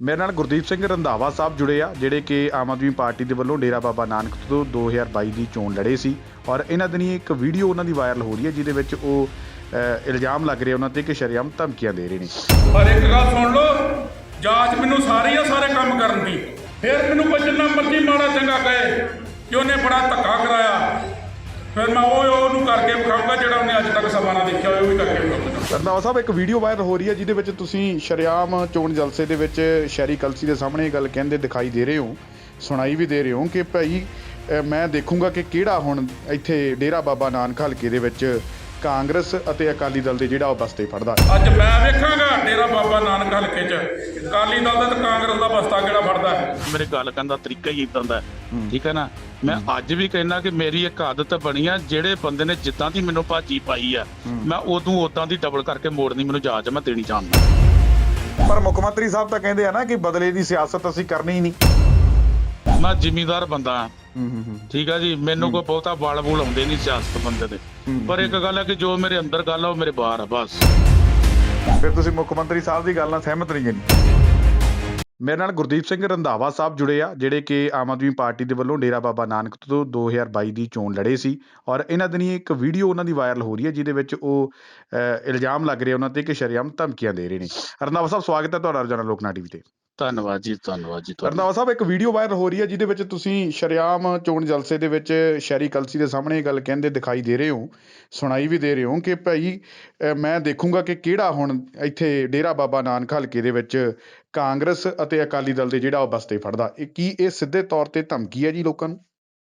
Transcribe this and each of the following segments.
ਮੇਰੇ ਨਾਲ ਗੁਰਦੀਪ ਸਿੰਘ ਰੰਧਾਵਾ ਸਾਹਿਬ ਜੁੜੇ ਆ, ਜਿਹੜੇ ਕਿ ਆਮ ਆਦਮੀ ਪਾਰਟੀ ਦੇ ਵੱਲੋਂ ਡੇਰਾ ਬਾਬਾ ਨਾਨਕ ਤੋਂ 2022 ਦੀ ਚੋਣ ਲੜੇ ਸੀ ਔਰ ਇਹਨਾਂ ਦਿਨੀ ਇੱਕ ਵੀਡੀਓ ਉਹਨਾਂ ਦੀ ਵਾਇਰਲ ਹੋ ਰਹੀ ਹੈ, ਜਿਹਦੇ ਵਿੱਚ ਉਹ ਇਲਜ਼ਾਮ ਲੱਗ ਰਿਹਾ ਉਹਨਾਂ ਤੇ ਕਿ ਸ਼ਰੇਆਮ ਧਮਕੀਆਂ ਦੇ ਰਹੇ ਨੇ। ਪਰ ਇੱਕ ਗੱਲ ਸੁਣ ਲਓ, ਜਾਂਚ ਮੈਨੂੰ ਸਾਰੀ ਆ ਸਾਰੇ ਕੰਮ ਕਰਨ ਦੀ। ਫਿਰ ਮੈਨੂੰ ਕੋਈ ਜਿੰਨਾ ਮਰਜ਼ੀ ਮਾੜਾ ਚੰਗਾ ਕਹੇ ਕਿ ਉਹਨੇ ਬੜਾ ਧੱਕਾ ਕਰਾਇਆ। ਫਿਰ ਮੈਂ ਉਹ ਉਹਨੂੰ ਕਰਕੇ ਵਿਖਾਊਂਗਾ ਜਿਹੜਾ ਉਹਨੇ ਅੱਜ ਤੱਕ ਸਮਾਂ ਨਾ ਦੇਖਿਆ ਹੋਵੇ, ਉਹ ਵੀ ਕਰਕੇ ਵਿਖਾਊਂਗਾ। ਰੰਧਾਵਾ ਸਾਹਿਬ, ਇੱਕ ਵੀਡੀਓ ਵਾਇਰਲ ਹੋ ਰਹੀ ਹੈ, ਜਿਹਦੇ ਵਿੱਚ ਤੁਸੀਂ ਸ਼ਰੇਆਮ ਚੋਣ ਜਲਸੇ ਦੇ ਵਿੱਚ ਸ਼ਹਿਰੀ ਕਲਸੀ ਦੇ ਸਾਹਮਣੇ ਇਹ ਗੱਲ ਕਹਿੰਦੇ ਦਿਖਾਈ ਦੇ ਰਹੇ ਹੋ, ਸੁਣਾਈ ਵੀ ਦੇ ਰਹੇ ਹੋ ਕਿ ਭਾਈ ਮੈਂ ਦੇਖੂੰਗਾ ਕਿ ਕਿਹੜਾ ਹੁਣ ਇੱਥੇ ਡੇਰਾ ਬਾਬਾ ਨਾਨਕ ਹਲਕੇ ਦੇ ਵਿੱਚ ਕਾਂਗਰਸ ਅਤੇ ਅਕਾਲੀ ਦਲ ਦੇ ਜਿਹੜਾ ਉਹ ਬਸਤੇ ਫੜਦਾ ਅੱਜ ਮੈਂ ਵੇਖਾਂਗਾ ਡੇਰਾ ਬਾਬਾ ਨਾਨਕ ਹਲਕੇ 'ਚ। ਅਕਾਲੀ ਦਲ ਦਾ ਤੇ ਕਾਂਗਰਸ ਦਾ ਬਸਤਾ ਕਿਹੜਾ ਫੜਦਾ ਹੈ? ਮੇਰੇ ਗੱਲ ਕਰਨ ਦਾ ਤਰੀਕਾ ਹੀ ਇਦਾਂ ਦਾ ਹੈ। ਠੀਕ ਹੈ ਨਾ? ਮੈਂ ਅੱਜ ਵੀ ਕਹਿਣਾ ਕਿ ਮੇਰੀ ਇੱਕ ਆਦਤ ਬਣੀ ਆ ਜਿਹੜੇ ਬੰਦੇ ਨੇ ਜਿੱਦਾਂ ਦੀ ਮੈਨੂੰ ਭਾਜੀ ਪਾਈ ਆ ਮੈਂ ਉਦੋਂ ਉਦਾਂ ਦੀ ਡਬਲ ਕਰਕੇ ਮੋੜਨੀ ਮੈਨੂੰ ਜਾਚ ਮੈਂ ਦੇਣੀ ਚਾਹੁੰਦਾ। ਪਰ ਮੁੱਖ ਮੰਤਰੀ ਸਾਹਿਬ ਤਾਂ ਕਹਿੰਦੇ ਆ ਨਾ ਕਿ ਬਦਲੇ ਦੀ ਸਿਆਸਤ ਅਸੀਂ ਕਰਨੀ ਹੀ ਨਹੀਂ। ਮੈਂ ਜ਼ਿਮੀਂਦਾਰ ਬੰਦਾ ਹਾਂ। ਹੂੰ ਹੂੰ ਹੂੰ। ਠੀਕ ਆ ਜੀ? ਮੈਨੂੰ ਕੋਈ ਬਹੁਤਾ ਵਾਲ ਵੂਲ ਆਉਂਦੇ ਨਹੀਂ ਸਿਆਸਤ ਬੰਦੇ ਦੇ। ਪਰ ਇੱਕ ਗੱਲ ਹੈ ਕਿ ਜੋ ਮੇਰੇ ਅੰਦਰ ਗੱਲ ਆ ਉਹ ਮੇਰੇ ਬਾਹਰ ਆ ਬਸ। ਫਿਰ ਤੁਸੀਂ ਮੁੱਖ ਮੰਤਰੀ ਸਾਹਿਬ ਦੀ ਗੱਲ ਨਾਲ ਸਹਿਮਤ ਨਹੀਂ? ਜੀ ਮੇਰੇ ਨਾਲ ਗੁਰਦੀਪ ਸਿੰਘ ਰੰਧਾਵਾ ਸਾਹਿਬ ਜੁੜੇ ਆ ਜਿਹੜੇ ਕਿ ਆਮ ਆਦਮੀ ਪਾਰਟੀ ਦੇ ਵੱਲੋਂ ਡੇਰਾ ਬਾਬਾ ਨਾਨਕ ਤੋਂ 2022 ਦੀ ਚੋਣ ਲੜੇ ਸੀ। ਔਰ ਇਹਨਾਂ ਦਿਨੀ ਇੱਕ ਵੀਡੀਓ ਉਹਨਾਂ ਦੀ ਵਾਇਰਲ ਹੋ ਰਹੀ ਹੈ ਜਿਹਦੇ ਵਿੱਚ ਉਹ ਇਲਜ਼ਾਮ ਲੱਗ ਰਿਹਾ ਉਹਨਾਂ ਤੇ ਕਿ ਸ਼ਰੇਆਮ ਧਮਕੀਆਂ ਦੇ ਰਹੇ ਨੇ। ਰੰਧਾਵਾ ਸਾਹਿਬ ਸਵਾਗਤ ਹੈ ਤੁਹਾਡਾ ਰੋਜ਼ਾਨਾ ਲੋਕਨਾ ਟੀਵੀ ਤੇ। ਧੰਨਵਾਦ ਜੀ ਧੰਨਵਾਦ ਜੀ ਤੁਹਾਡਾ। ਰੰਧਾਵਾ ਸਾਹਿਬ ਇੱਕ ਵੀਡੀਓ ਵਾਇਰਲ ਹੋ ਰਹੀ ਹੈ ਜਿਹਦੇ ਵਿੱਚ ਤੁਸੀਂ ਸ਼ਰੇਆਮ ਚੋਣ ਜਲਸੇ ਦੇ ਵਿੱਚ ਸ਼ਹਿਰੀ ਕਲਸੀ ਦੇ ਸਾਹਮਣੇ ਇਹ ਗੱਲ ਕਹਿੰਦੇ ਦਿਖਾਈ ਦੇ ਰਹੇ ਹੋ ਸੁਣਾਈ ਵੀ ਦੇ ਰਹੇ ਹੋ ਕਿ ਭਾਈ ਮੈਂ ਦੇਖੂੰਗਾ ਕਿ ਕਿਹੜਾ ਹੁਣ ਇੱਥੇ ਡੇਰਾ ਬਾਬਾ ਨਾਨਕ ਹਲਕੇ ਦੇ ਵਿੱਚ ਕਾਂਗਰਸ ਅਤੇ ਅਕਾਲੀ ਦਲ ਦੇ ਜਿਹੜਾ ਉਹ ਬਸਤੇ ਫੜਦਾ। ਇਹ ਕੀ ਇਹ ਸਿੱਧੇ ਤੌਰ ਤੇ ਧਮਕੀ ਹੈ ਜੀ ਲੋਕਾਂ ਨੂੰ?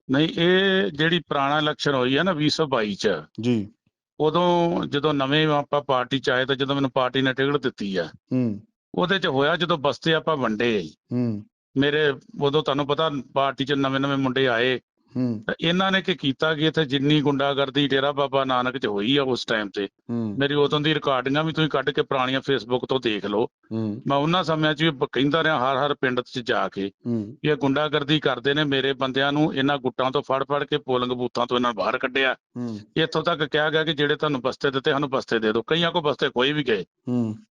ਨਹੀਂ ਇਹ ਜਿਹੜੀ ਪੁਰਾਣਾ ਇਲੈਕਸ਼ਨ ਹੋਈ ਹੈ ਨਾ 2022 ਚ ਜੀ। ਉਦੋਂ ਜਦੋਂ ਨਵੇਂ ਆਪਾਂ ਪਾਰਟੀ ਚ ਆਏ ਤਾਂ ਜਦੋਂ ਮੈਨੂੰ ਪਾਰਟੀ ਨੇ ਟਿਕਟ ਦਿੱਤੀ ਆ ਹੂੰ। ਉਹਦੇ ਚ ਹੋਇਆ ਜਦੋਂ ਬਸਤੇ ਆਪਾਂ ਵੰਡੇ। ਹੂੰ। ਮੇਰੇ ਉਦੋਂ ਤੁਹਾਨੂੰ ਪਤਾ ਪਾਰਟੀ ਚ ਨਵੇਂ ਨਵੇਂ ਮੁੰਡੇ ਆਏ। ਤਾਂ ਇਹਨਾਂ ਨੇ ਕੀ ਕੀਤਾ ਕਿ ਇੱਥੇ ਜਿੰਨੀ ਗੁੰਡਾਗਰਦੀ ਡੇਰਾ ਬਾਬਾ ਨਾਨਕ ਚ ਹੋਈ ਆ ਉਸ ਟਾਈਮ ਤੇ ਮੇਰੀ ਉਦੋਂ ਦੀ ਰਿਕਾਰਡਿੰਗਾਂ ਵੀ ਤੁਸੀਂ ਕੱਢ ਕੇ ਪੁਰਾਣੀਆਂ ਫੇਸਬੁੱਕ ਤੋਂ ਦੇਖ ਲਓ। ਮੈਂ ਉਹਨਾਂ ਸਮਿਆਂ 'ਚ ਵੀ ਕਹਿੰਦਾ ਰਿਹਾ ਹਰ ਹਰ ਪਿੰਡ 'ਚ ਜਾ ਕੇ ਇਹ ਗੁੰਡਾਗਰਦੀ ਕਰਦੇ ਨੇ ਮੇਰੇ ਬੰਦਿਆਂ ਨੂੰ ਇਹਨਾਂ ਗੁੱਟਾਂ ਤੋਂ ਫੜ ਫੜ ਕੇ ਪੋਲਿੰਗ ਬੂਥਾਂ ਤੋਂ ਇਹਨਾਂ ਨੂੰ ਬਾਹਰ ਕੱਢਿਆ। ਇੱਥੋਂ ਤੱਕ ਕਿਹਾ ਗਿਆ ਕਿ ਜਿਹੜੇ ਤੁਹਾਨੂੰ ਬਸਤੇ ਦਿੱਤੇ ਸਾਨੂੰ ਬਸਤੇ ਦੇ ਦਿਓ। ਕਈਆਂ ਕੋ ਬਸਤੇ ਕੋਈ ਵੀ ਗਏ।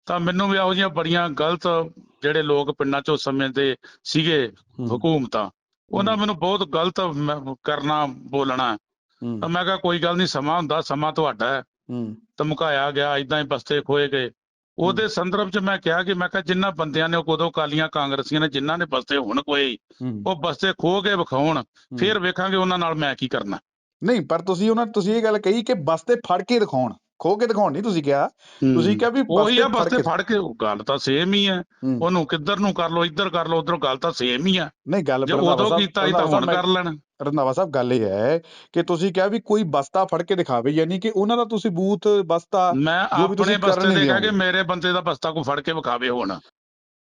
ਤਾਂ ਮੈਨੂੰ ਵੀ ਇਹੋ ਜਿਹੀਆਂ ਬੜੀਆਂ ਗਲਤ ਜਿਹੜੇ ਲੋਕ ਪਿੰਡਾਂ 'ਚੋਂ ਉਸ ਸਮੇਂ ਦੇ ਸੀਗੇ ਹਕੂਮਤਾਂ ਉਹਨਾਂ ਮੈਨੂੰ ਬਹੁਤ ਗਲਤ ਕਰਨਾ ਬੋਲਣਾ ਤਾਂ ਮੈਂ ਕਿਹਾ ਕੋਈ ਗੱਲ ਨਹੀਂ ਸਮਾਂ ਹੁੰਦਾ ਸਮਾਂ ਤੁਹਾਡਾ ਹੈ। ਹੂੰ। ਧਮਕਾਇਆ ਗਿਆ ਇਦਾਂ ਹੀ ਬਸਤੇ ਖੋਏ ਗਏ। ਉਹਦੇ ਸੰਦਰਭ 'ਚ ਮੈਂ ਕਿਹਾ ਕਿ ਮੈਂ ਕਿਹਾ ਜਿਨ੍ਹਾਂ ਬੰਦਿਆਂ ਨੇ ਉਦੋਂ ਕਾਲੀਆਂ ਕਾਂਗਰਸੀਆਂ ਨੇ ਜਿਨ੍ਹਾਂ ਨੇ ਬਸਤੇ ਹੁਣ ਹੂੰ। ਉਹ ਬਸਤੇ ਖੋ ਕੇ ਵਿਖਾਉਣ ਫਿਰ ਵੇਖਾਂਗੇ ਉਹਨਾਂ ਨਾਲ ਮੈਂ ਕੀ ਕਰਨਾ। ਨਹੀਂ ਪਰ ਤੁਸੀਂ ਉਹਨਾਂ ਤੁਸੀਂ ਇਹ ਗੱਲ ਕਹੀ ਕਿ ਬਸਤੇ ਫੜ ਕੇ ਦਿਖਾਉਣ। ਖੋ ਕੇ ਦਿਖਾਉਣ ਨਹੀਂ ਤੁਸੀਂ ਕਿਹਾ ਤੁਸੀਂ ਕਿਹਾ ਵੀ ਉਹੀ ਆ ਬਸਤੇ ਫੜ ਬਸਤੇ ਕੇ ਫੜ ਕੇ ਉਹ ਗੱਲ ਤਾਂ ਸੇਮ ਹੀ ਹੈ ਹੂੰ। ਉਹਨੂੰ ਕਿੱਧਰ ਨੂੰ ਕਰ ਲੋ ਇੱਧਰ ਕਰ ਲੋ ਉਧਰ ਗੱਲ ਤਾਂ ਸੇਮ ਹੀ ਆ ਨਹੀਂ ਗੱਲ ਜੇ ਉਦੋਂ ਕੀਤਾ ਸੀ ਤਾਂ ਹੁਣ ਕਰ ਲੈਣ ਰੰਧਾਵਾ ਸਾਹਿਬ ਗੱਲ ਇਹ ਹੈ ਕਿ ਤੁਸੀਂ ਕਿਹਾ ਵੀ ਕੋਈ ਬਸਤਾ ਫੜ ਕੇ ਦਿਖਾਵੇ ਯਾਨੀ ਕਿ ਉਹਨਾਂ ਦਾ ਤੁਸੀਂ ਬੂਥ ਬਸਤਾ ਮੈਂ ਜੋ ਵੀ ਤੁਸੀਂ ਆਪਣੇ ਕਰਨ ਬਸਤੇ ਦੇ ਕਹਾ ਦਿਓਗੇ। ਕਿ ਮੇਰੇ ਬੰਦੇ ਦਾ ਬਸਤਾ ਕੋ ਫੜ ਕੇ ਵਿਖਾਵੇ ਹੁਣ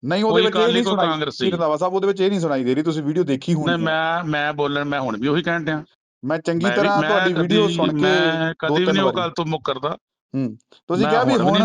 ਨਹੀਂ ਉਹਦੇ ਵਿੱਚ ਇਹ ਨਹੀਂ ਸੁਣਾਈ। ਰੰਧਾਵਾ ਸਾਹਿਬ ਉਹਦੇ ਵਿੱਚ ਇਹ ਨਹੀਂ ਸੁਣਾਈ ਦੇ ਰਹੀ ਤੁਸੀਂ ਵੀਡੀਓ ਦੇਖੀ ਹੋਣੀ ਹੈ। ਮੈਂ ਮੈਂ ਬੋਲਣ ਮੈਂ ਹੁਣ ਵੀ ਉਹੀ ਕਹਿਣ ਡਿਆ ਮੈਂ ਚੰਗੀ ਮੈਂ ਵੀ- ਤਰ੍ਹਾਂ ਮੈਂ ਤੁਹਾਡੀ ਵੀਡੀਓ ਕਦੀ- ਸੁਣ ਕੇ ਮੈਂ ਦੋ ਕਦੀ ਵੀ ਤਿੰਨ ਨਹੀਂ ਉਹ ਵਾਰੀ। ਗੱਲ ਤੋਂ ਮੁੱਕਰਦਾ ਹੂੰ ਤੁਸੀਂ ਕਿਹਾ ਵੀ ਹੁਣ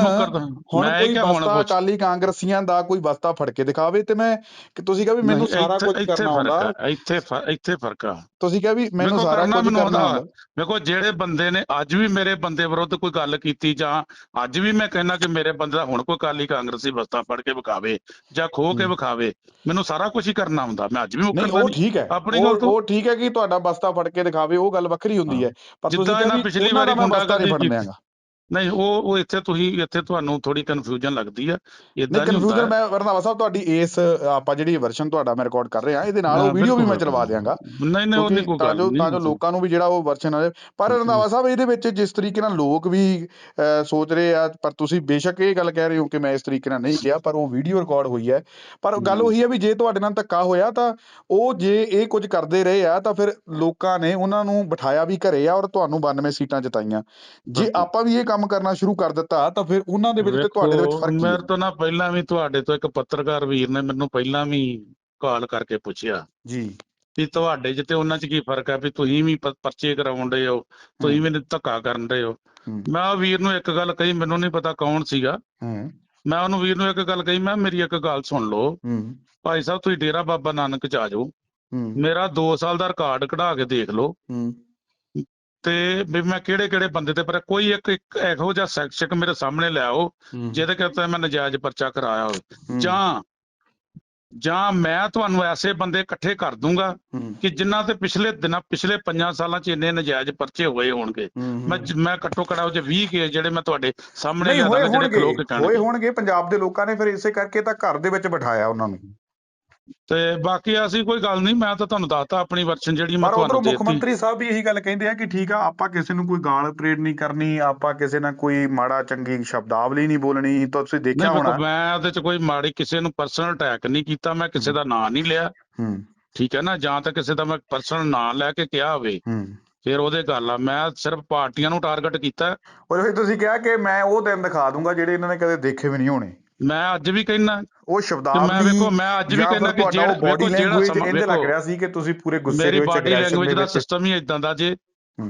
ਹੁਣ ਨਹੀਂ ਕੋਈ ਬਸਤਾ ਅਕਾਲੀ ਕਾਂਗਰਸੀਆਂ ਦਾ ਕੋਈ ਬਸਤਾ ਫੜ ਕੇ ਦਿਖਾਵੇ ਤੇ ਮੈਂ ਕਿ ਤੁਸੀਂ ਕਿਹਾ ਵੀ ਮੈਨੂੰ ਨਹੀਂ, ਸਾਰਾ ਕੁਝ ਕਰਨਾ ਆਉਂਦਾ। ਇੱਥੇ ਇੱਥੇ ਫ਼ਰਕ ਆ। ਤੁਸੀਂ ਕਿਹਾ ਵੀ ਮੈਨੂੰ ਸਾਰਾ ਕੁਝ ਕਰਨਾ ਆਉਂਦਾ। ਵੇਖੋ ਜਿਹੜੇ ਬੰਦੇ ਨੇ ਅੱਜ ਵੀ ਮੇਰੇ ਬੰਦੇ ਵਿਰੁੱਧ ਕੋਈ ਗੱਲ ਕੀਤੀ ਜਾਂ ਅੱਜ ਵੀ ਮੈਂ ਕਹਿੰਦਾ ਕਿ ਮੇਰੇ ਬੰਦੇ ਦਾ ਹੁਣ ਕੋਈ ਕਾਲੀ ਕਾਂਗਰਸੀ ਬਸਤਾ ਫੜ ਕੇ ਵਿਖਾਵੇ ਜਾਂ ਖੋ ਕੇ ਵਿਖਾਵੇ ਮੈਨੂੰ ਸਾਰਾ ਕੁਝ ਹੀ ਕਰਨਾ ਹੁੰਦਾ ਮੈਂ ਅੱਜ ਵੀ ਨਹੀਂ ਮੁੱਕਰਦਾ ਉਹ ਠੀਕ ਹੈ। ਆਪਣੀ ਗੱਲ ਤੋਂ- ਉਹ ਠੀਕ ਹੈ ਕਿ ਤੁਹਾਡਾ ਬਸਤਾ ਫੜ ਕੇ ਦਿਖਾਵੇ ਉਹ ਗੱਲ ਵੱਖਰੀ ਹੁੰਦੀ ਹੈ। ਪਰ ਤੁਸੀਂ ਜਿੱਦਾਂ ਕਿਹਾ ਇਹਨਾਂ ਵੀ ਪਿਛਲੀ ਵਾਰੀ ਮੈਂ ਬਸਤਾ ਨਹੀਂ ਫੜਨਿਆਗਾ। ਨਹੀਂ ਉਹ ਉਹ ਇੱਥੇ ਤੁਸੀਂ ਇੱਥੇ ਤੁਹਾਨੂੰ ਥੋੜੀ ਕਨਫਿਊਜ਼ਨ ਲੱਗਦੀ ਆ। ਇਦਾਂ ਨਹੀਂ ਕਨਫਿਊਜ਼ਨ ਹੁੰਦਾ। ਮੈਂ ਵਰਨਾਵਾ ਸਾਹਿਬ ਤੁਹਾਡੀ ਇਸ ਆਪਾਂ ਜਿਹੜੀ ਵਰਸ਼ਨ ਤੁਹਾਡਾ ਮੈਂ ਰਿਕਾਰਡ ਕਰ ਰਿਹਾ ਇਹਦੇ ਨਾਲ ਉਹ ਵੀਡੀਓ ਵੀ ਮੈਂ ਚਲਵਾ ਦਿਆਂਗਾ। ਨਹੀਂ ਨਹੀਂ ਉਹ ਨਹੀਂ ਕੋਈ ਗੱਲ ਨਹੀਂ ਤਾਂ ਜੋ ਲੋਕਾਂ ਨੂੰ ਵੀ ਜਿਹੜਾ ਉਹ ਵਰਸ਼ਨ ਆ ਪਰ ਰੰਧਾਵਾ ਸਾਹਿਬ ਇਹਦੇ ਵਿੱਚ ਜਿਸ ਤਰੀਕੇ ਨਾਲ ਲੋਕ ਵੀ ਸੋਚ ਰਹੇ ਆ ਪਰ ਤੁਸੀਂ ਬੇਸ਼ੱਕ ਇਹ ਗੱਲ ਕਹਿ ਰਹੇ ਹੋ ਕਿ ਮੈਂ ਇਸ ਤਰੀਕੇ ਨਾਲ ਨਹੀਂ ਕਿਹਾ ਪਰ ਉਹ ਵੀਡੀਓ ਰਿਕਾਰਡ ਹੋਈ ਹੈ। ਪਰ ਗੱਲ ਉਹੀ ਹੈ ਵੀ ਜੇ ਤੁਹਾਡੇ ਨਾਲ ਧੱਕਾ ਹੋਇਆ ਤਾਂ ਉਹ ਜੇ ਇਹ ਕੁਝ ਕਰਦੇ ਰਹੇ ਆ ਤਾਂ ਫਿਰ ਲੋਕਾਂ ਨੇ ਉਹਨਾਂ ਨੂੰ ਬਿਠਾਇਆ ਵੀ ਘਰੇ ਆ ਔਰ ਤੁਹਾਨੂੰ 92 ਸੀਟਾਂ ਜਿਤਾਈਆਂ। ਜੇ। ਆਪਾਂ ਵੀ ਇਹ ਕੰਮ ਕਰਨਾ ਸ਼ੁਰੂ ਕਰ ਦਿੱਤਾ ਤਾਂ ਫਿਰ ਉਹਨਾਂ ਦੇ ਵਿੱਚ ਤੇ ਤੁਹਾਡੇ ਦੇ ਵਿੱਚ ਫ਼ਰਕ ਕੀ ਹੈ? ਮੇਰੇ ਤੋਂ ਨਾ ਪਹਿਲਾਂ ਵੀ ਤੁਹਾਡੇ ਤੋਂ ਇੱਕ ਪੱਤਰਕਾਰ ਵੀਰ ਨੇ ਮੈਨੂੰ ਪਹਿਲਾਂ ਵੀ ਕਾਲ ਕਰਕੇ ਪੁੱਛਿਆ ਜੀ। ਵੀ ਤੁਹਾਡੇ 'ਚ ਤੇ ਉਹਨਾਂ 'ਚ ਕੀ ਫ਼ਰਕ ਹੈ? ਵੀ ਤੁਸੀਂ ਵੀ ਪ- ਪਰਚੇ ਕਰਾਉਂਦੇ ਹੋ ਤੁਸੀਂ ਵੀ ਧੱਕਾ ਕਰਨ ਦੇ ਹੋ। ਹੂੰ। ਮੈਂ ਉਹ ਵੀਰ ਨੂੰ ਇੱਕ ਗੱਲ ਕਹੀ ਮੈਨੂੰ ਨਹੀਂ ਪਤਾ ਕੌਣ ਸੀਗਾ। ਹੂੰ। ਮੈਂ ਉਹਨੂੰ ਵੀਰ ਨੂੰ ਇੱਕ ਗੱਲ ਕਹੀ ਮੈਂ ਮੇਰੀ ਇੱਕ ਗੱਲ ਸੁਣ ਲਓ। ਹੂੰ। ਭਾਈ ਸਾਹਿਬ ਤੁਸੀਂ ਡੇਰਾ ਬਾਬਾ ਨਾਨਕ ਚ ਆ ਜਾਓ। ਹੂੰ। ਮੇਰਾ 2 ਸਾਲ ਦਾ ਰਿਕਾਰਡ ਕਢਾ ਕੇ ਦੇਖ ਲਓ। ਹੂੰ। ਤੇ ਵੀ ਮੈਂ ਕਿਹੜੇ ਕਿਹੜੇ ਬੰਦੇ ਤੇ ਪਰ ਕੋਈ ਇੱਕ ਇੱਕ ਇਹੋ ਜਿਹਾ ਸੈਕਸ਼ਨ ਮੇਰੇ ਸਾਹਮਣੇ ਲਿਆਓ ਜਿਹਦੇ ਕਰਕੇ ਮੈਂ ਨਜਾਇਜ਼ ਪਰਚਾ ਕਰਾਇਆ ਹੋਵੇ। ਜਾਂ ਜਾਂ ਮੈਂ ਤੁਹਾਨੂੰ ਐਸੇ ਬੰਦੇ ਇਕੱਠੇ ਕਰ ਦੂੰਗਾ ਕਿ ਜਿਨ੍ਹਾਂ ਤੇ ਪਿਛਲੇ ਦਿਨਾਂ ਪਿਛਲੇ 5 ਸਾਲਾਂ 'ਚ ਇੰਨੇ ਨਜਾਇਜ਼ ਪਰਚੇ ਹੋਏ ਹੋਣਗੇ। ਮੈਂ ਮੈਂ ਘੱਟੋ ਘੱਟ ਉਹ 'ਚ 20 ਕੇ ਜਿਹੜੇ ਮੈਂ ਤੁਹਾਡੇ ਸਾਹਮਣੇ ਲਿਆਦਾ ਜਿਹੜੇ ਖਲੋ ਕੇ ਹੋਣਗੇ ਹੋਏ ਹੋਣਗੇ। ਪੰਜਾਬ ਦੇ ਲੋਕਾਂ ਨੇ ਫਿਰ ਇਸੇ ਕਰਕੇ ਤਾਂ ਘਰ ਦੇ ਵਿੱਚ ਬਿਠਾਇਆ ਉਹਨਾਂ ਨੂੰ। ਤੇ ਬਾਕੀ ਅਸੀਂ ਕੋਈ ਗੱਲ ਨਹੀਂ ਮੈਂ ਤਾਂ ਤੁਹਾਨੂੰ ਦੱਸਤਾ ਆਪਣੀ ਵਰਸ਼ਨ ਜਿਹੜੀ ਮੈਂ ਪਰ ਉਧਰੋਂ ਮੁੱਖ ਦੇਤੀ। ਮੰਤਰੀ ਸਾਹਿਬ ਵੀ ਇਹੀ ਗੱਲ ਕਹਿੰਦੇ ਆ ਕਿ ਠੀਕ ਆ ਆਪਾਂ ਕਿਸੇ ਨੂੰ ਕੋਈ ਗਾਲ ਪਰੇਡ ਨਹੀਂ ਕਰਨੀ ਆਪਾਂ ਕਿਸੇ ਨਾਲ ਕੋਈ ਮਾੜਾ ਚੰਗੀ ਸ਼ਬਦਾਵਲੀ ਨਹੀਂ ਬੋਲਣੀ ਤਾਂ ਤੁਸੀਂ ਦੇਖਿਆ ਨਹੀਂ ਹੋਣਾ। ਮੈਂ ਉਹਦੇ 'ਚ ਕੋਈ ਮਾੜੀ ਕਿਸੇ ਨੂੰ ਪਰਸਨਲ ਅਟੈਕ ਨਹੀਂ ਕੀਤਾ ਮੈਂ ਕਿਸੇ ਦਾ ਨਾਂ ਨਹੀਂ ਲਿਆ। ਹੂੰ। ਠੀਕ ਹੈ ਨਾ ਜਾਂ ਤਾਂ ਕਿਸੇ ਦਾ ਮੈਂ ਪਰਸਨਲ ਨਾਂ ਲੈ ਕੇ ਕਿਹਾ ਹੋਵੇ। ਹੂੰ। ਫਿਰ ਉਹਦੇ ਗੱਲ ਆ ਮੈਂ ਸਿਰਫ ਪਾਰਟੀਆਂ ਨੂੰ ਟਾਰਗੇਟ ਕੀਤਾ। ਔਰ ਫਿਰ ਤੁਸੀਂ ਕਿਹਾ ਕਿ ਮੈਂ ਉਹ ਦਿਨ ਦਿਖਾ ਦੂੰਗਾ ਜਿਹੜੇ ਇਹਨਾਂ ਨੇ ਕਦੇ ਦੇਖੇ ਵੀ ਨਹੀਂ ਹੋਣੇ। ਮੈਂ ਅੱਜ ਵੀ ਕਹਿਣਾ ਉਹ ਸ਼ਬਦਾਵਲੀ ਮੈਂ ਵੇਖੋ ਮੈਂ ਅੱਜ ਵੀ ਫਿਰ ਕਿ ਜਿਹੜਾ ਬੋਡੀ ਵੇਖੋ ਜਿਹੜਾ ਸਮਾਂ ਲੱਗ ਰਿਹਾ ਸੀ ਕਿ ਤੁਸੀਂ ਪੂਰੇ ਗੁੱਸੇ ਮੇਰੀ ਦੇ ਵਿੱਚ ਬਾਡੀ aggression ਲੈਂਗੁਏਜ ਦੇ ਸਿਸਟਮ ਹੀ ਇਦਾਂ ਦਾ ਜੇ।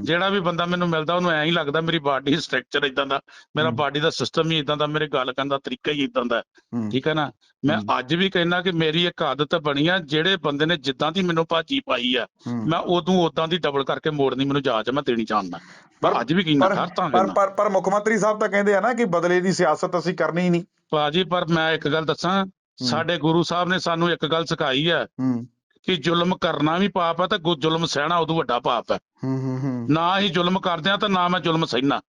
ਜਿਹੜਾ ਵੀ ਬੰਦਾ ਮੈਨੂੰ ਮਿਲਦਾ ਉਹਨੂੰ ਐਂ ਹੀ ਲੱਗਦਾ ਮੇਰੀ ਬਾਡੀ ਸਟਰਕਚਰ ਇਦਾਂ ਦਾ ਮੇਰਾ। ਬਾਡੀ ਦਾ ਸਿਸਟਮ ਹੀ ਇਦਾਂ ਦਾ ਮੇਰੇ ਗੱਲ ਕਰਨ ਦਾ ਤਰੀਕਾ ਹੀ ਇਦਾਂ ਦਾ। ਠੀਕ ਹੈ ਨਾ? ਮੈਂ। ਅੱਜ ਵੀ ਕਹਿਣਾ ਕਿ ਮੇਰੀ ਇੱਕ ਆਦਤ ਬਣੀ ਆ ਜਿਹੜੇ ਬੰਦੇ ਨੇ ਜਿੱਦਾਂ ਦੀ ਮੈਨੂੰ ਭਾਜੀ ਪਾਈ ਆ। ਮੈਂ ਉਦੋਂ ਉਦਾਂ ਦੀ ਡਬਲ ਕਰਕੇ ਮੋੜਨੀ ਮੈਨੂੰ ਜਾਚ ਮੈਂ ਦੇਣੀ ਚਾਹੁੰਦਾ। ਪਰ ਅੱਜ ਵੀ ਕਹਿਣਾ ਪਰ ਹਰ ਤਾਂ ਪਰ ਪਰ ਪਰ ਮੁੱਖ ਮੰਤਰੀ ਸਾਹਿਬ ਤਾਂ ਕਹਿੰਦੇ ਆ ਨਾ ਕਿ ਬਦਲੇ ਦੀ ਸਿਆਸਤ ਅਸੀਂ ਕਰਨੀ ਹੀ ਨਹੀਂ। ਭਾਜੀ ਪਰ ਮੈਂ ਇੱਕ ਗੱਲ ਦੱਸਾਂ ਸਾਡੇ ਗੁਰੂ ਸਾਹਿਬ ਨੇ ਸਾਨੂੰ ਇੱਕ ਗੱਲ ਸਿਖਾਈ ਆ। ਕਿ ਜ਼ੁਲਮ ਕਰਨਾ ਵੀ ਪਾਪ ਹੈ ਤੇ ਜ਼ੁਲਮ ਸਹਿਣਾ ਉਦੋਂ ਵੱਡਾ ਪਾਪ ਹੈ। ਹੂੰ ਹੂੰ ਹੂੰ। ਨਾ ਹੀ ਜ਼ੁਲਮ ਕਰਦੇ ਆ ਤੇ ਨਾ ਮੈਂ ਜ਼ੁਲਮ ਸਹਿਣਾ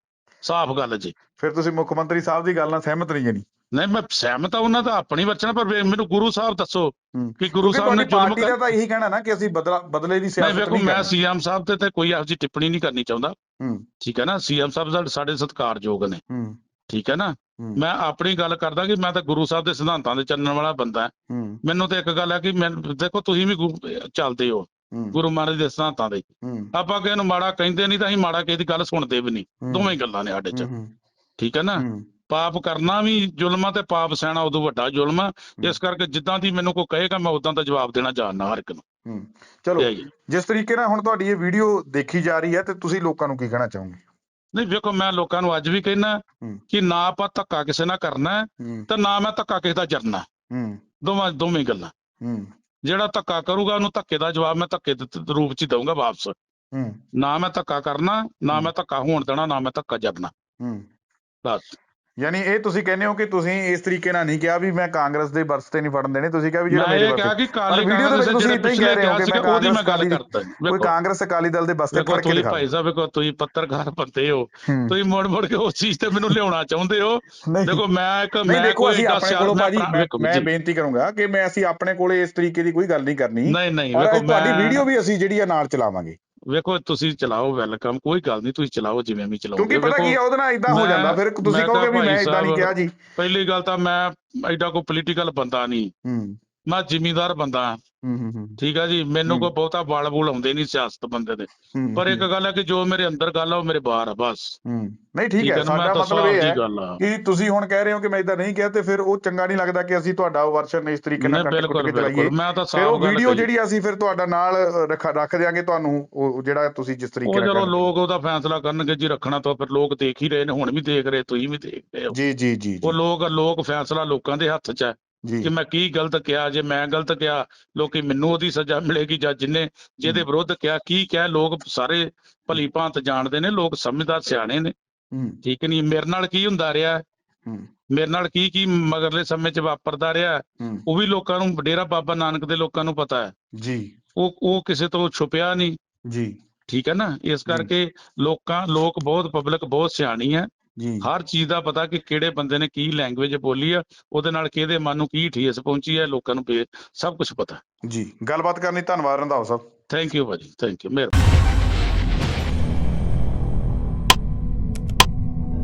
ਸਾਫ਼ ਗੱਲ ਜੀ। ਫਿਰ ਤੁਸੀਂ ਮੁੱਖ ਮੰਤਰੀ ਸਾਹਿਬ ਦੀ ਗੱਲ ਨਾਲ ਸਹਿਮਤ ਨਹੀਂ ਜਣੀ? ਨਹੀਂ ਮੈਂ ਸਹਿਮਤ ਆ ਉਹਨਾਂ ਦਾ ਆਪਣੀ ਵਰਚਨ ਪਰ ਮੈਨੂੰ ਗੁਰੂ ਸਾਹਿਬ ਦੱਸੋ ਕਿ ਗੁਰੂ ਸਾਹਿਬ ਨੇ ਜ਼ੁਲਮ ਪਾਰਟੀ ਦਾ ਤਾਂ ਇਹੀ ਕਹਿਣਾ ਨਾ ਕਿ ਅਸੀਂ ਬਦਲਾ ਬਦਲੇ ਦੀ ਨਹੀਂ ਸਿਆਸਤ ਵੇਖੋ ਨਹੀਂ ਮੈਂ ਕਰਨੀ। ਸੀਐਮ ਸਾਹਿਬ ਤੇ ਤੇ ਕੋਈ ਇਹੋ ਜਿਹੀ ਟਿੱਪਣੀ ਨਹੀਂ ਕਰਨੀ ਚਾਹੁੰਦਾ। ਠੀਕ ਹੈ ਨਾ? ਸੀਐਮ ਸਾਹਿਬ ਸਾਡੇ- ਸਾਡੇ ਸਤਿਕਾਰਯੋਗ ਨੇ। ਠੀਕ ਹੈ ਨਾ। ਮੈਂ ਆਪਣੀ ਗੱਲ ਕਰਦਾ ਕਿ ਮੈਂ ਤਾਂ ਗੁਰੂ ਸਾਹਿਬ ਦੇ ਸਿਧਾਂਤਾਂ ਦੇ ਚੱਲਣ ਵਾਲਾ ਬੰਦਾ ਹੂੰ। ਮੈਨੂੰ ਤਾਂ ਇੱਕ ਗੱਲ ਹੈ ਕਿ ਮੈਂ ਦੇਖੋ ਤੁਸੀਂ ਵੀ ਚੱਲਦੇ ਹੋ। ਗੁਰੂ ਮਹਾਰਾਜ ਦੇ ਸਿਧਾਂਤਾਂ ਦੇ। ਆਪਾਂ ਕਿਸੇ ਨੂੰ ਮਾੜਾ ਕਹਿੰਦੇ ਨਹੀਂ ਤਾਂ ਅਸੀਂ ਮਾੜਾ ਕਿਸੇ ਦੀ ਗੱਲ ਸੁਣਦੇ ਵੀ ਨਹੀਂ। ਦੋਵੇਂ ਗੱਲਾਂ ਨੇ ਸਾਡੇ 'ਚ। ਠੀਕ ਹੈ ਨਾ? ਪਾਪ ਕਰਨਾ ਵੀ ਜ਼ੁਲਮ ਆ ਤੇ ਪਾਪ ਸਹਿਣਾ ਉਦੋਂ ਵੱਡਾ ਜ਼ੁਲਮ ਆ। ਇਸ ਕਰਕੇ ਜਿੱਦਾਂ ਦੀ ਮੈਨੂੰ ਕੋਈ ਕਹੇਗਾ ਮੈਂ ਉਦਾਂ ਦਾ ਜਵਾਬ ਦੇਣਾ ਜਾਣਦਾ ਹਰ ਇੱਕ ਨੂੰ। ਚਲੋ। ਜਿਸ ਤਰੀਕੇ ਨਾਲ ਹੁਣ ਤੁਹਾਡੀ ਇਹ ਵੀਡੀਓ ਦੇਖੀ ਜਾ ਰਹੀ ਹੈ ਤੇ ਤੁਸੀਂ ਲੋਕਾਂ ਨੂੰ ਕੀ ਕਹਿਣਾ ਚਾਹੋਗੇ? ਨਹੀਂ ਵੇਖੋ ਮੈਂ ਲੋਕਾਂ ਨੂੰ ਅੱਜ ਵੀ ਕਹਿਣਾ ਹੂੰ। ਕਿ ਨਾ ਆਪਾਂ ਧੱਕਾ ਕਿਸੇ ਨਾਲ ਕਰਨਾ ਤੇ ਨਾ ਮੈਂ ਧੱਕਾ ਕਿਸੇ ਦਾ ਜਰਨਾ ਹੂੰ। ਦੋਵਾਂ ਦੋਵੇਂ ਗੱਲਾਂ। ਹੂੰ। ਜਿਹੜਾ ਧੱਕਾ ਕਰੂਗਾ ਉਹਨੂੰ ਧੱਕੇ ਦਾ ਜਵਾਬ ਮੈਂ ਧੱਕੇ ਦੇ ਰੂਪ 'ਚ ਦਊਂਗਾ ਵਾਪਸ। ਹੂੰ। ਨਾ ਮੈਂ ਧੱਕਾ ਕਰਨਾ ਨਾ ਮੈਂ ਧੱਕਾ ਹੋਣ ਦੇਣਾ ਨਾ ਮੈਂ ਧੱਕਾ ਜਰਨਾ। ਹੂੰ। ਬਸ। ਯਾਨੀ ਇਹ ਤੁਸੀਂ ਕਹਿੰਦੇ ਹੋ ਕਿ ਤੁਸੀਂ ਇਸ ਤਰੀਕੇ ਨਾਲ ਨਹੀਂ ਕਿਹਾ ਵੀ ਮੈਂ ਕਾਂਗਰਸ ਦੇ ਬਰਸਤੇ ਨਹੀਂ ਫੜਨ ਦੇਣੇ ਤੁਸੀਂ ਕਿਹਾ ਵੀ ਜਿਹੜਾ ਮੇਰੇ ਬਰਸਤੇ ਕਿ ਕਾਲੀ ਵੀਡੀਓ ਦੇ ਵਿੱਚ ਤੁਸੀਂ ਇਦਾਂ ਹੀ ਕਹਿ ਰਹੇ ਹੋ ਕਿ ਮੈਂ ਉਹਦੀ ਮੈਂ ਗੱਲ ਕਰਦਾ ਕੋਈ ਕਾਂਗਰਸ ਅਕਾਲੀ ਦਲ ਦੇ ਬਸਤੇ ਫੜ ਕੇ ਦਿਖਾ ਭਾਈ ਸਾਹਿਬ ਵੇਖੋ ਤੁਸੀਂ ਪੱਤਰਕਾਰ ਬੰਦੇ ਹੋ। ਤੁਸੀਂ ਮੋੜ ਮੋੜ ਕੇ ਉਸ ਚੀਜ਼ ਤੇ ਮੈਨੂੰ ਲਿਆਉਣਾ ਚਾਹੁੰਦੇ ਹੋ। ਦੇਖੋ ਮੈਂ ਇੱਕ ਮੈਂ ਦੇਖੋ ਕੋਈ ਅਸੀਂ ਆਪਣੇ ਕੋਲੋਂ ਭਾਜੀ ਮੈਂ-। ਬੇਨਤੀ ਕਰੂੰਗਾ ਕਿ ਮੈਂ ਅਸੀਂ ਆਪਣੇ ਕੋਲੇ ਇਸ ਤਰੀਕੇ ਦੀ ਕੋਈ ਗੱਲ ਨਹੀਂ ਕਰਨੀ। ਨਹੀਂ ਨਹੀਂ ਵੇਖੋ ਤੁਹਾਡੀ ਵੀਡੀਓ ਵੀ ਅਸੀਂ ਜਿਹੜੀ ਆ ਨਾਲ ਚਲਾਵਾਂਗੇ। ਵੇਖੋ ਤੁਸੀਂ ਚਲਾਓ ਵੈਲਕਮ ਕੋਈ ਗੱਲ ਨਹੀਂ ਤੁਸੀਂ ਚਲਾਓ ਜਿਵੇਂ ਵੀ ਚਲਾਓਗੇ। ਕਿਉਂਕਿ ਪਤਾ ਕੀ ਆ ਉਹਦੇ ਨਾਲ ਇਦਾਂ ਹੋ ਜਾਂਦਾ ਫਿਰ ਤੁਸੀਂ ਕਹੋਗੇ ਵੀ ਮੈਂ ਇਦਾਂ ਨਹੀਂ ਕਿਹਾ ਜੀ। ਪਹਿਲੀ ਗੱਲ ਤਾਂ ਮੈਂ ਐਡਾ ਕੋਈ ਪੋਲੀਟੀਕਲ ਬੰਦਾ ਨਹੀਂ। ਹੂੰ। ਮੈਂ ਜ਼ਿਮੀਂਦਾਰ ਬੰਦਾ ਹਾਂ, ਹੂੰ ਹੂੰ ਹੂੰ। ਠੀਕ ਆ ਜੀ? ਮੈਨੂੰ। ਕੋਈ ਬਹੁਤਾ ਬਾਲ ਬੂਲ ਆਉਂਦੇ ਨਹੀਂ ਸਿਆਸਤ ਬੰਦੇ ਦੇ। ਹੂੰ, ਪਰ ਇੱਕ ਗੱਲ ਹੈ ਕਿ ਜੋ ਮੇਰੇ ਅੰਦਰ ਗੱਲ ਆ ਉਹ ਮੇਰੇ ਬਾਹਰ ਆ ਬਸ। ਹੂੰ। ਨਹੀਂ ਠੀਕ ਹੈ ਨਾ, ਮੈਂ ਸਾਡਾ ਤਾਂ ਮਤਲਬ ਇਹ ਹੈ ਜੀ ਗੱਲ ਆ। ਕਿ ਤੁਸੀਂ ਹੁਣ ਕਹਿ ਰਹੇ ਹੋ ਕਿ ਮੈਂ ਇਦਾਂ ਨਹੀਂ ਕਿਹਾ ਤੇ ਫਿਰ ਉਹ ਚੰਗਾ ਨਹੀਂ ਲੱਗਦਾ ਕਿ ਅਸੀਂ ਤੁਹਾਡਾ ਉਹ ਵਰਸ਼ਨ ਇਸ ਤਰੀਕੇ ਨਾਲ ਨਹੀਂ ਕੱਟ ਕੁੱਟ ਬਿਲਕੁਲ ਕੇ ਚਲਾਈਏ। ਬਿਲਕੁਲ ਮੈਂ ਤਾਂ ਫਿਰ ਉਹ ਸਾਫ਼ ਗੱਲ ਵੀਡੀਓ ਕਹੀ। ਜਿਹੜੀ ਅਸੀਂ ਫਿਰ ਤੁਹਾਡਾ ਨਾਲ ਰੱਖ ਰੱਖ ਦਿਆਂਗੇ ਤੁਹਾਨੂੰ ਉਹ ਜਿਹੜਾ ਤੁਸੀਂ ਜਿਸ ਤਰੀਕੇ ਨਾਲ ਕਹਿੰਦੇ। ਲੋਕ ਉਹਦਾ ਫੈਸਲਾ ਕਰਨਗੇ ਜੀ ਰੱਖਣਾ ਤਾਂ ਫਿਰ ਲੋਕ ਦੇਖ ਹੀ ਰਹੇ ਨੇ ਹੁਣ ਵੀ ਦੇਖ ਰਹੇ ਤੁਸੀਂ ਵੀ ਦੇਖ ਰਹੇ ਹੋ। ਜੀ ਜੀ ਜੀ। ਉਹ ਲੋਕ ਲੋਕ ਫੈਸਲਾ ਲੋਕਾਂ ਦੇ ਹੱਥ 'ਚ ਹੈ। ਜੀ। ਮੈਂ ਕੀ ਗਲਤ ਕਿਹਾ ਜੇ ਮੈਂ ਗਲਤ ਕਿਹਾ ਲੋਕੀ ਮੈਨੂੰ ਉਹਦੀ ਸਜ਼ਾ ਮਿਲੇਗੀ ਜਾਂ ਜਿੰਨੇ ਜਿਹਦੇ ਵਿਰੁੱਧ ਕਿਹਾ ਕੀ ਕਿਹਾ ਲੋਕ ਸਾਰੇ ਭਲੀ ਭਾਂਤ ਜਾਣਦੇ ਨੇ ਲੋਕ ਸਮਝਦਾਰ ਸਿਆਣੇ ਨੇ। ਠੀਕ ਨਹੀਂ ਮੇਰੇ ਨਾਲ ਕੀ ਹੁੰਦਾ ਰਿਹਾ? ਮੇਰੇ ਨਾਲ ਕੀ ਕੀ ਮਗਰਲੇ ਸਮੇਂ 'ਚ ਵਾਪਰਦਾ ਰਿਹਾ? ਉਹ ਵੀ ਲੋਕਾਂ ਨੂੰ ਡੇਰਾ ਬਾਬਾ ਨਾਨਕ ਦੇ ਲੋਕਾਂ ਨੂੰ ਪਤਾ ਹੈ। ਜੀ। ਉਹ ਉਹ ਕਿਸੇ ਤੋਂ ਛੁਪਿਆ ਨਹੀਂ। ਜੀ। ਠੀਕ ਹੈ ਨਾ? ਇਸ ਕਰਕੇ ਲੋਕਾਂ ਲੋਕ ਬਹੁਤ ਪਬਲਿਕ ਬਹੁਤ ਸਿਆਣੀ ਹੈ। ਜੀ। ਹਰ ਚੀਜ਼ ਦਾ ਪਤਾ ਕਿ ਕਿਹੜੇ ਬੰਦੇ ਨੇ ਕੀ ਲੈਂਗੁਏਜ ਬੋਲੀ ਆ ਉਹਦੇ ਨਾਲ ਕਿਹਦੇ ਮਨ ਨੂੰ ਕੀ ਠੇਸ ਪਹੁੰਚੀ ਹੈ ਲੋਕਾਂ ਨੂੰ ਸਭ ਕੁਝ ਪਤਾ। ਜੀ ਗੱਲਬਾਤ ਕਰਨ ਲਈ ਧੰਨਵਾਦ ਰੰਧਾਵਾ ਸਾਹਿਬ। ਥੈਂਕ ਯੂ ਭਾਜੀ ਥੈਂਕ ਯੂ ਮਿਹਰਬਾਨੀ।